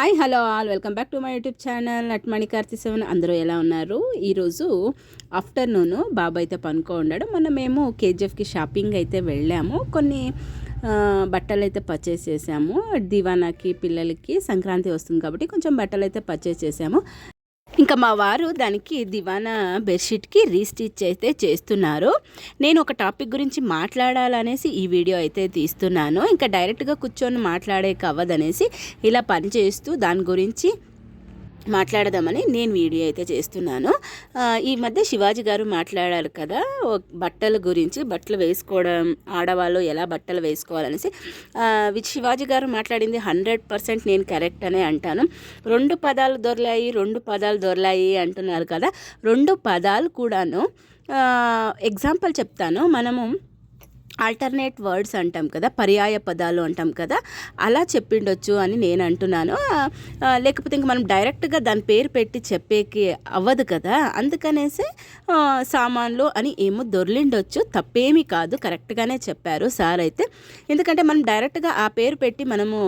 Hi hello all. Welcome back to my YouTube channel నట్మణి Karthi seven. అందరూ ఎలా ఉన్నారు? ఈరోజు ఆఫ్టర్నూన్ బాబు అయితే పనుకో ఉండడం. మొన్న మేము కేజీఎఫ్కి షాపింగ్ అయితే వెళ్ళాము. కొన్ని బట్టలు అయితే పర్చేస్ చేసాము దివానాకి పిల్లలకి సంక్రాంతి వస్తుంది కాబట్టి కొంచెం బట్టలు అయితే పర్చేస్ చేసాము ఇంకా మా వారు దానికి దివానా బెడ్షీట్కి రీస్టిచ్ అయితే చేస్తున్నారు. నేను ఒక టాపిక్ గురించి మాట్లాడాలనేసి ఈ వీడియో అయితే తీస్తున్నాను. ఇంకా డైరెక్ట్గా కూర్చొని మాట్లాడే కవ్వదనేసి ఇలా పని చేస్తూ దాని గురించి మాట్లాడదామని నేను వీడియో అయితే చేస్తున్నాను. ఈ మధ్య శివాజీ గారు మాట్లాడారు కదా బట్టల గురించి బట్టలు వేసుకోవడం ఆడవాళ్ళు ఎలా బట్టలు వేసుకోవాలనేసి. శివాజీ గారు మాట్లాడింది హండ్రెడ్ పర్సెంట్ నేను కరెక్ట్ అనే అంటాను. రెండు పదాలు దొరలాయి రెండు పదాలు దొరలాయి అంటున్నారు కదా రెండు పదాలు కూడాను ఎగ్జాంపుల్ చెప్తాను. మనము ఆల్టర్నేట్ వర్డ్స్ అంటాం కదా పర్యాయ పదాలు అంటాం కదా అలా చెప్పిండొచ్చు అని నేను అంటున్నాను. లేకపోతే ఇంక మనం డైరెక్ట్గా దాని పేరు పెట్టి చెప్పేకి అవ్వదు కదా అందుకనేసి సామాన్లు అని ఏమో దొర్లిండొచ్చు తప్పేమీ కాదు కరెక్ట్గానే చెప్పారు సార్ అయితే. ఎందుకంటే మనం డైరెక్ట్గా ఆ పేరు పెట్టి మనము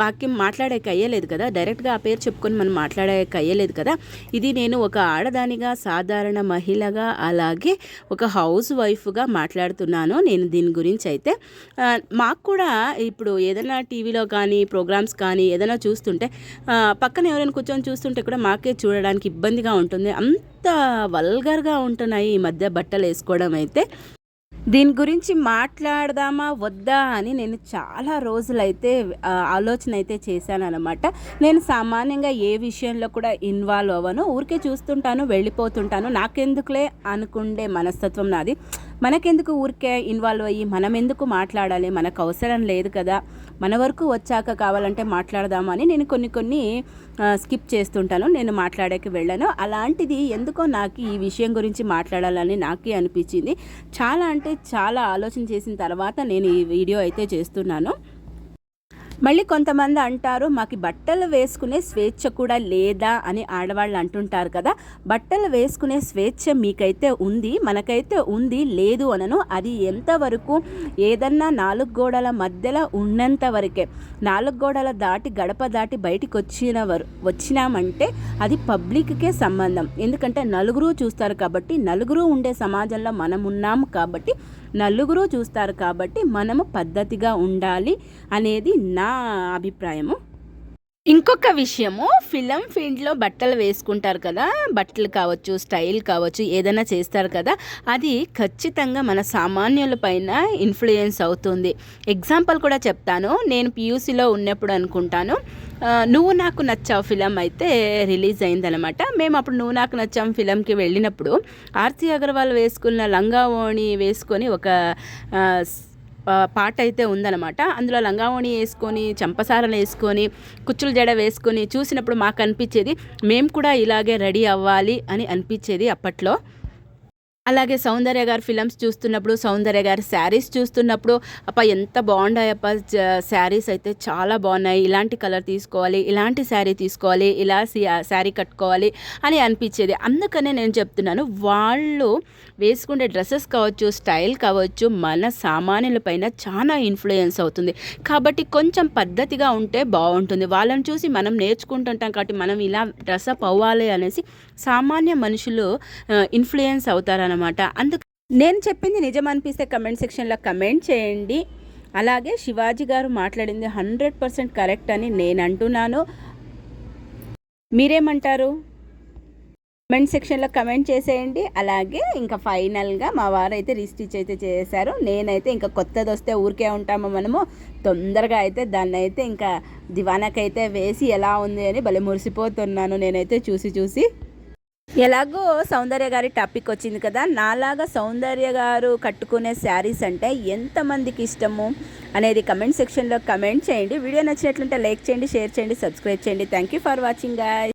వాక్యం మాట్లాడేకి అయ్యలేదు కదా డైరెక్ట్గా ఆ పేరు చెప్పుకొని మనం మాట్లాడేకి అయ్యలేదు కదా ఇది నేను ఒక ఆడదానిగా సాధారణ మహిళగా అలాగే ఒక హౌస్ వైఫ్గా మాట్లాడుతున్నాను. నేను దీని గురించి అయితే మాకు కూడా ఇప్పుడు ఏదైనా టీవీలో కానీ ప్రోగ్రామ్స్ కానీ ఏదైనా చూస్తుంటే పక్కన ఎవరైనా కూర్చొని చూస్తుంటే కూడా మాకే చూడడానికి ఇబ్బందిగా ఉంటుంది. అంత వల్గర్గా ఉంటున్నాయి ఈ మధ్య బట్టలు వేసుకోవడం అయితే. దీని గురించి మాట్లాడదామా వద్దా అని నేను చాలా రోజులైతే ఆలోచన అయితే చేశాను అనమాట నేను సామాన్యంగా ఏ విషయంలో కూడా ఇన్వాల్వ్ అవ్వను. ఊరికే చూస్తుంటాను వెళ్ళిపోతుంటాను. నాకెందుకులే అనుకుండే మనస్తత్వం నాది. మనకెందుకు ఊరికే ఇన్వాల్వ్ అయ్యి మనం ఎందుకు మాట్లాడాలి? మనకు అవసరం లేదు కదా. మన వరకు వచ్చాక కావాలంటే మాట్లాడదామని నేను కొన్ని కొన్ని స్కిప్ చేస్తుంటాను. నేను మాట్లాడేకి వెళ్ళాను. అలాంటిది ఎందుకో నాకు ఈ విషయం గురించి మాట్లాడాలని నాకే అనిపించింది. చాలా అంటే చాలా ఆలోచన చేసిన తర్వాత నేను ఈ వీడియో అయితే చేస్తున్నాను. మళ్ళీ కొంతమంది అంటారు మాకు బట్టలు వేసుకునే స్వేచ్ఛ కూడా లేదా అని ఆడవాళ్ళు అంటుంటారు కదా. బట్టలు వేసుకునే స్వేచ్ఛ మీకైతే ఉంది మనకైతే ఉంది లేదు అనను. అది ఎంతవరకు? ఏదన్నా నాలుగు గోడల మధ్యలో ఉన్నంత వరకే. నాలుగు గోడల దాటి గడప దాటి బయటికి వచ్చిన వరు వచ్చినామంటే అది పబ్లిక్కే సంబంధం. ఎందుకంటే నలుగురు చూస్తారు కాబట్టి నలుగురు ఉండే సమాజంలో మనం ఉన్నాము కాబట్టి నలుగురు చూస్తారు కాబట్టి మనము పద్ధతిగా ఉండాలి అనేది నా అభిప్రాయము. ఇంకొక విషయము ఫిలం ఫీల్డ్లో బట్టలు వేసుకుంటారు కదా బట్టలు కావచ్చు స్టైల్ కావచ్చు ఏదైనా చేస్తారు కదా అది ఖచ్చితంగా మన సామాన్యుల పైన ఇన్ఫ్లుయెన్స్ అవుతుంది. ఎగ్జాంపుల్ కూడా చెప్తాను. నేను పియూసీలో ఉన్నప్పుడు అనుకుంటాను. నువ్వు నాకు నచ్చావు ఫిలం అయితే రిలీజ్ అయిందనమాట మేము అప్పుడు నువ్వు నాకు నచ్చాం ఫిలంకి వెళ్ళినప్పుడు ఆర్తి అగర్వాల్ వేసుకున్న లంగా ఓణి వేసుకొని ఒక పాట అయితే ఉందనమాట అందులో లంగావణి వేసుకొని చంపసారలు వేసుకొని కుచ్చులు జడ వేసుకొని చూసినప్పుడు మాకు అనిపించేది మేము కూడా ఇలాగే రెడీ అవ్వాలి అని అనిపించేది అప్పట్లో. అలాగే సౌందర్య గారి ఫిలమ్స్ చూస్తున్నప్పుడు సౌందర్య గారి శారీస్ చూస్తున్నప్పుడు అప్ప ఎంత బాగుండాయప్ప శారీస్ అయితే చాలా బాగున్నాయి. ఇలాంటి కలర్ తీసుకోవాలి ఇలాంటి శారీ తీసుకోవాలి ఇలా శారీ కట్టుకోవాలి అని అనిపించేది. అందుకనే నేను చెప్తున్నాను వాళ్ళు వేసుకునే డ్రెస్సెస్ కావచ్చు స్టైల్ కావచ్చు మన సామాన్యులపైన చాలా ఇన్ఫ్లుయెన్స్ అవుతుంది. కాబట్టి కొంచెం పద్ధతిగా ఉంటే బాగుంటుంది. వాళ్ళని చూసి మనం నేర్చుకుంటుంటాం కాబట్టి మనం ఇలా డ్రెస్అప్ అవ్వాలి అనేసి సామాన్య మనుషులు ఇన్ఫ్లుయెన్స్ అవుతారు అనమాట అందుకు నేను చెప్పింది నిజం అనిపిస్తే కమెంట్ సెక్షన్లో కమెంట్ చేయండి. అలాగే శివాజీ గారు మాట్లాడింది హండ్రెడ్ పర్సెంట్ కరెక్ట్ అని నేను అంటున్నాను. మీరేమంటారు? కమెంట్ సెక్షన్లో కమెంట్ చేసేయండి. అలాగే ఇంకా ఫైనల్గా మా వారు అయితే రీస్టిచ్ అయితే చేశారు. నేనైతే ఇంకా కొత్తది వస్తే ఊరికే ఉంటాము మనము. తొందరగా అయితే దాన్ని అయితే ఇంకా దివానాకైతే వేసి ఎలా ఉంది అని భలే మురిసిపోతున్నాను. నేనైతే చూసి చూసి ఎలాగో సౌందర్య గారి టాపిక్ వచ్చింది కదా నాలాగా సౌందర్య గారు కట్టుకునే శారీస్ అంటే ఎంతమందికి ఇష్టము అనేది కమెంట్ సెక్షన్లో కమెంట్ చేయండి. వీడియో నచ్చినట్లుంటే లైక్ చేయండి షేర్ చేయండి సబ్స్క్రైబ్ చేయండి. Thank you for watching guys